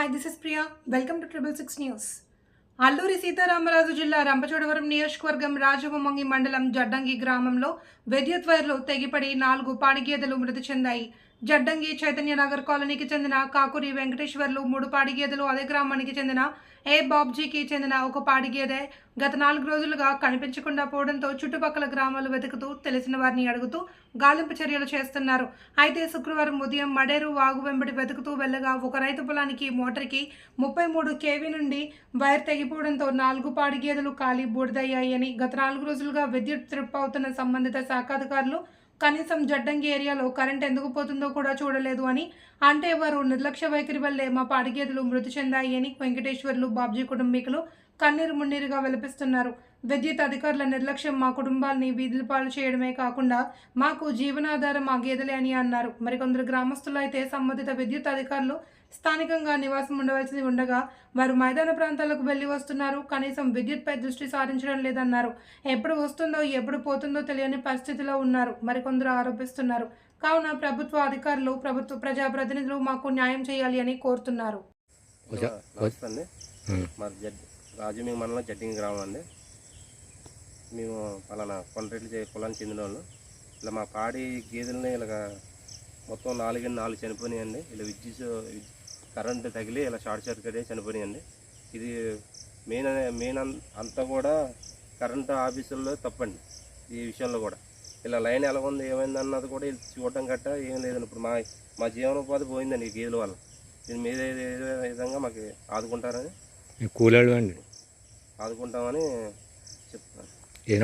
Hi this is Priya welcome to triple six news Alluri Sitaramaraju జిల్లా రంపచోడవరం నియోజకవర్గం రాజవమంగి మండలం జడ్డంగి గ్రామంలో విద్యుత్ వైర్లు తెగిపడి నాలుగు పాడిగేదెలు మృతి చెందాయి. జడ్డంగి చైతన్య నగర్ కాలనీకి చెందిన కాకురి వెంకటేశ్వర్లు మూడు పాడి గేదెలు అదే గ్రామానికి చెందిన ఏ బాబ్జీకి చెందిన ఒక పాడి గేదె గత నాలుగు రోజులుగా కనిపించకుండా పోవడంతో చుట్టుపక్కల గ్రామాలు వెతుకుతూ తెలిసిన వారిని అడుగుతూ గాలింపు చర్యలు చేస్తున్నారు. అయితే శుక్రవారం ఉదయం మడేరు వాగు వెంబడి వెతుకుతూ వెళ్ళగా ఒక రైతు పొలానికి మోటార్కి ముప్పై మూడు కేవీ నుండి వైర్ తెగిపోవడంతో నాలుగు పాడి గేదెలు ఖాళీ బూడిదయ్యాయని గత నాలుగు రోజులుగా విద్యుత్ ట్రిప్ అవుతున్న సంబంధిత శాఖాధికారులు కనీసం జడ్డంగి ఏరియాలో కరెంట్ ఎందుకు పోతుందో కూడా చూడలేదు అని అంటే వారు నిర్లక్ష్య వైఖరి వల్లే మా పాడి గేదెలు మృతి చెందాయి అని వెంకటేశ్వర్లు బాబ్జీ కుటుంబీకులు కన్నీరు మున్నీరుగా విలపిస్తున్నారు. విద్యుత్ అధికారుల నిర్లక్ష్యం మా కుటుంబాలని వీధుల పాలు చేయడమే కాకుండా మాకు జీవనాధారం మా గేదెలే అని అన్నారు. మరికొందరు గ్రామస్తులు అయితే సంబంధిత విద్యుత్ అధికారులు స్థానికంగా నివాసం ఉండవలసి ఉండగా వారు మైదాన ప్రాంతాలకు వెళ్ళి వస్తున్నారు. కనీసం విద్యుత్పై దృష్టి సారించడం లేదన్నారు. ఎప్పుడు వస్తుందో ఎప్పుడు పోతుందో తెలియని పరిస్థితిలో ఉన్నారు. మరికొందరు ఆరోపిస్తున్నారు. కావున ప్రభుత్వ అధికారులు ప్రభుత్వ ప్రజాప్రతినిధులు మాకు న్యాయం చేయాలి అని కోరుతున్నారు. రాజు నమస్తే మండలం జడ్డింగ్ గ్రామం అండి. మేము పలానా కొండ్రెడ్లు చే- కులానికి చెందిన వాళ్ళు ఇలా మా పాడి గేదెలని ఇలాగ మొత్తం నాలుగు నాలుగు చనిపోయినాయండి. ఇలా విద్యుత్ కరెంటు తగిలి ఇలా షార్ట్ సర్క్యూట్ అయ్యి చనిపోయినాయండి. ఇది మెయిన్ మెయిన్ అంతా కూడా కరెంటు ఆఫీసుల్లో తప్పండి ఈ విషయంలో కూడా. ఇలా లైన్ ఎలా ఉంది ఏమైంది అన్నది కూడా చూడటం గట్ట ఏం లేదండి. ఇప్పుడు మా మా జీవనోపాధి పోయిందండి ఈ గేదెల వల్ల. దీని మీద ఏదో విధంగా మాకు ఆదుకుంటారని. కూలాడు అండి. ఆదుకుంటామని చెప్తాను ఏ